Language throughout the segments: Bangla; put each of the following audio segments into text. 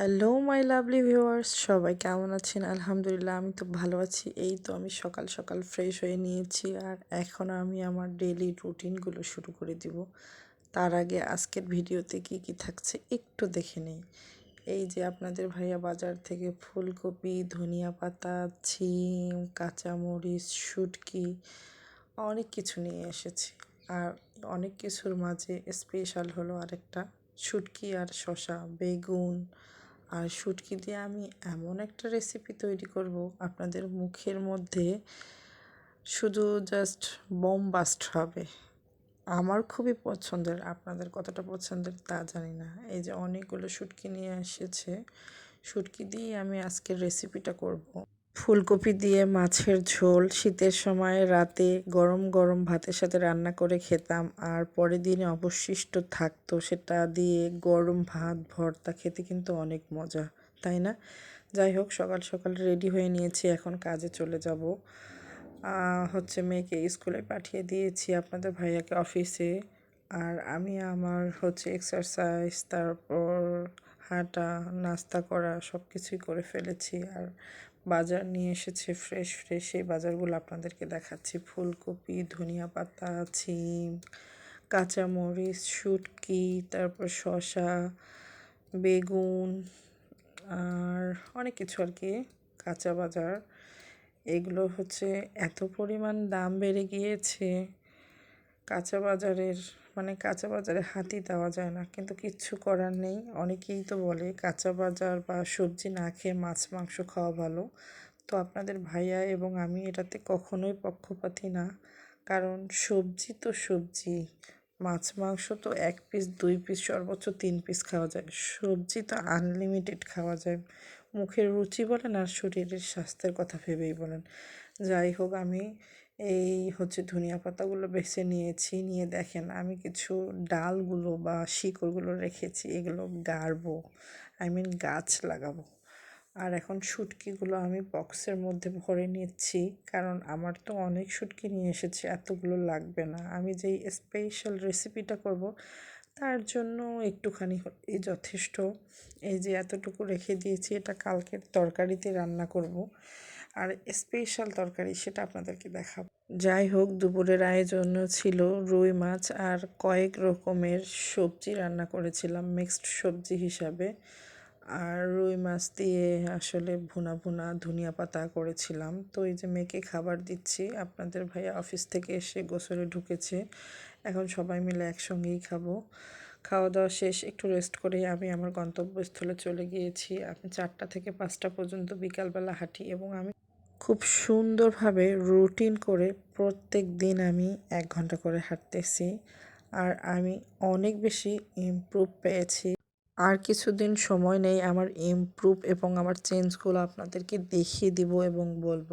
হ্যালো মাই লাভলি ভিউয়ার্স সবাই কেমন আছেন? আলহামদুলিল্লাহ, আমি তো ভালো আছি। এই তো আমি সকাল সকাল ফ্রেশ হয়ে নিয়েছি আর এখন আমি আমার ডেলি রুটিনগুলো শুরু করে দিব। তার আগে আজকের ভিডিওতে কি কি থাকছে একটু দেখে নেই। এই যে আপনাদের ভাইয়া বাজার থেকে ফুলকপি, ধনিয়া পাতা, ছিম, কাঁচামরিচ, শুটকি, অনেক কিছু নিয়ে এসেছি। আর অনেক কিছুর মাঝে স্পেশাল হলো আরেকটা শুটকি আর শশা বেগুন আর শুটকি দিয়ে আমি এমন একটা রেসিপি তৈরি করব আপনাদের মুখের মধ্যে। শুধু জাস্ট বম বাস্ট হবে। আমার খুবই পছন্দের, আপনাদের কতটা পছন্দের তা জানি না। এই যে অনেকগুলো শুটকি নিয়ে এসেছে। শুটকি দিয়ে আমি আজকের রেসিপিটা করব। ফুলকপি দিয়ে মাছের ঝোল, শীতের সময় রাতে গরম গরম ভাতের সাথে রান্না করে খেতাম, আর পরের দিনে অবশিষ্ট থাকতো সেটা দিয়ে গরম ভাত, ভর্তা খেতে কিন্তু অনেক মজা, তাই না? যাই হোক, সকাল সকাল রেডি হয়ে নিয়েছি, এখন কাজে চলে যাব। হচ্ছে মেয়েকে স্কুলে পাঠিয়ে দিয়েছি আপনাদের ভাইয়াকে অফিসে আর আমি আমার হচ্ছে এক্সারসাইজ তারপর হাঁটা, নাস্তা করা সব কিছুই করে ফেলেছি। আর বাজার নিয়ে এসেছে ফ্রেশ ফ্রেশ এই বাজারগুলো আপনাদেরকে দেখাচ্ছি। ফুলকপি, ধনিয়া পাতা, ছিম, কাঁচামরিচ, শুটকি, তারপর শসা, বেগুন, আর অনেক কিছু আর কি, কাঁচা বাজার। এগুলো হচ্ছে এত পরিমাণ দাম বেড়ে গিয়েছে। কাঁচা বাজারের মানে কাঁচা বাজারে হাতি দেওয়া যায় না। কিন্তু কিচ্ছু করার নেই। অনেকেই তো বলে কাঁচা বাজার বা সবজি না খেয়ে মাছ, মাংস খাওয়া ভালো। তো আপনাদের ভাইয়া এবং আমি এটাতে কখনোই পক্ষপাতি না। কারণ সবজি তো সবজি। মাছ, মাংস তো এক পিস, দুই পিস, সর্বোচ্চ তিন পিস খাওয়া যায়। সবজি তো আনলিমিটেড খাওয়া যায়। মুখের রুচি বলেন আর শরীরের স্বাস্থ্যের কথা ভেবেই বলেন। যাই হোক, আমি এই হচ্ছে ধনিয়া পাতাগুলো বেছে নিয়েছি, নিয়ে দেখেন আমি কিছু ডালগুলো বা শিকড়গুলো রেখেছি, এগুলো গাড়বো আই মিন গাছ লাগাবো। আর এখন শুটকিগুলো আমি বক্সের মধ্যে ভরে নিচ্ছি, কারণ আমার তো অনেক শুটকি নিয়ে এসেছে, এতগুলো লাগবে না। আমি যেই স্পেশাল রেসিপিটা করব, তার জন্য একটুখানি এই যথেষ্ট। এই যে এতটুকু রেখে দিয়েছি, এটা কালকের তরকারিতে রান্না করব। আর স্পেশাল তরকারি সেটা আপনাদেরকে দেখাবো। যাই হোক, দুপুরের আয়োজন ছিল রুই মাছ আর কয়েক রকমের সবজি রান্না করেছিলাম মিক্সড সবজি হিসাবে। আর রুই মাছ দিয়ে আসলে ভুনা ভুনা ধনিয়া পাতা করেছিলাম। তো এই যে মেয়েকে খাবার দিচ্ছি, আপনাদের ভাইয়া অফিস থেকে এসে গোসলে ঢুকেছে। এখন সবাই মিলে একসঙ্গেই খাব। খাওয়া দাওয়া শেষ, একটু রেস্ট করে আমি আমার গন্তব্যস্থলে চলে গিয়েছি। আমি চারটা থেকে পাঁচটা পর্যন্ত বিকালবেলা হাঁটি এবং আমি খুব সুন্দরভাবে রুটিন করে প্রত্যেক দিন আমি এক ঘণ্টা করে হাঁটতেছি। আর আমি অনেক বেশি ইমপ্রুভ পেয়েছি। আর কিছুদিন সময় নেই আমার ইমপ্রুভ এবং আমার চেঞ্জগুলো আপনাদেরকে দেখিয়ে দিব এবং বলব।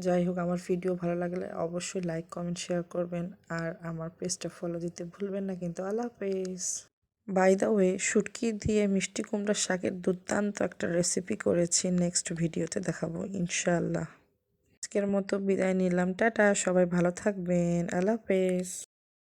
যাই হোক, আমার ভিডিও ভালো লাগলে অবশ্যই লাইক কমেন্ট শেয়ার করবেন। আর আমার পেজটা ফলো দিতে ভুলবেন না কিন্তু। আল্লাহ হাফেজ। বাই দ্য ওয়ে শুটকি দিয়ে মিষ্টি কুমড়ার শাকের দুর্দান্ত একটা রেসিপি করেছি নেক্সট ভিডিওতে দেখাবো, ইনশাআল্লাহ। আজকের মতো বিদায় নিলাম, টাটা, সবাই ভালো থাকবেন, আল্লাহ হাফেজ।